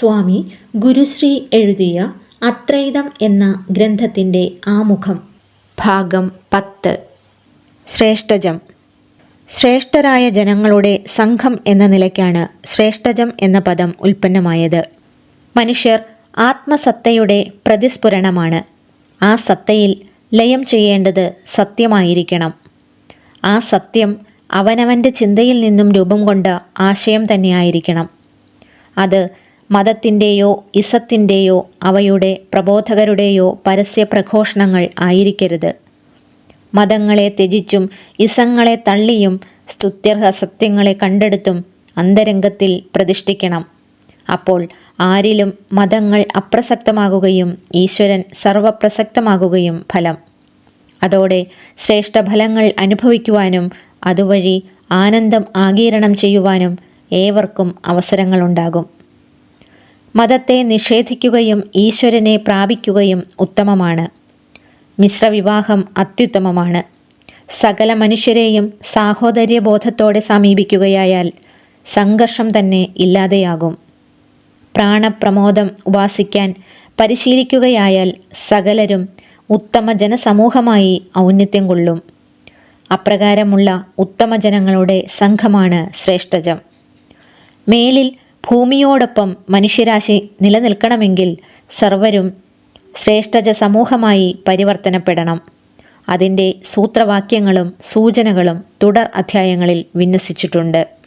സ്വാമി ഗുരുശ്രീ എഴുതിയ അത്രൈതം എന്ന ഗ്രന്ഥത്തിന്റെ ആമുഖം. ഭാഗം പത്ത്. ശ്രേഷ്ഠജം. ശ്രേഷ്ഠരായ ജനങ്ങളുടെ സംഘം എന്ന നിലയ്ക്കാണ് ശ്രേഷ്ഠജം എന്ന പദം ഉൽപ്പന്നമായത്. മനുഷ്യർ ആത്മസത്തയുടെ പ്രതിസ്ഫുരണമാണ്. ആ സത്തയിൽ ലയം ചെയ്യേണ്ടത് സത്യമായിരിക്കണം. ആ സത്യം അവനവന്റെ ചിന്തയിൽ നിന്നും രൂപം കൊണ്ട ആശയം തന്നെയായിരിക്കണം. അത് മതത്തിന്റെയോ ഇസത്തിന്റെയോ അവയുടെ പ്രബോധകരുടെയോ പരസ്യ പ്രഘോഷണങ്ങൾ ആയിരിക്കരുത്. മതങ്ങളെ ത്യജിച്ചും ഇസങ്ങളെ തള്ളിയും സ്തുത്യർഹ സത്യങ്ങളെ കണ്ടെടുത്തും അന്തരംഗത്തിൽ പ്രതിഷ്ഠിക്കണം. അപ്പോൾ ആരിലും മതങ്ങൾ അപ്രസക്തമാകുകയും ഈശ്വരൻ സർവപ്രസക്തമാകുകയും ഫലം. അതോടെ ശ്രേഷ്ഠഫലങ്ങൾ അനുഭവിക്കുവാനും അതുവഴി ആനന്ദം ആകീരണം ചെയ്യുവാനും ഏവർക്കും അവസരങ്ങളുണ്ടാകും. മതത്തെ നിഷേധിക്കുകയും ഈശ്വരനെ പ്രാപിക്കുകയും ഉത്തമമാണ്. മിശ്രവിവാഹം അത്യുത്തമമാണ്. സകല മനുഷ്യരെയും സാഹോദര്യബോധത്തോടെ സമീപിക്കുകയായാൽ സംഘർഷം തന്നെ ഇല്ലാതെയാകും. പ്രാണപ്രമോദം ഉപാസിക്കാൻ പരിശീലിക്കുകയായാൽ സകലരും ഉത്തമ ജനസമൂഹമായി ഔന്നത്യം കൊള്ളും. അപ്രകാരമുള്ള ഉത്തമ ജനങ്ങളുടെ സംഘമാണ് ശ്രേഷ്ഠജം. മേലിൽ ഭൂമിയോടൊപ്പം മനുഷ്യരാശി നിലനിൽക്കണമെങ്കിൽ സർവരും ശ്രേഷ്ഠജ സമൂഹമായി പരിവർത്തനപ്പെടണം. അതിന്റെ സൂത്രവാക്യങ്ങളും സൂചനകളും തുടർ അധ്യായങ്ങളിൽ വിന്യസിച്ചിട്ടുണ്ട്.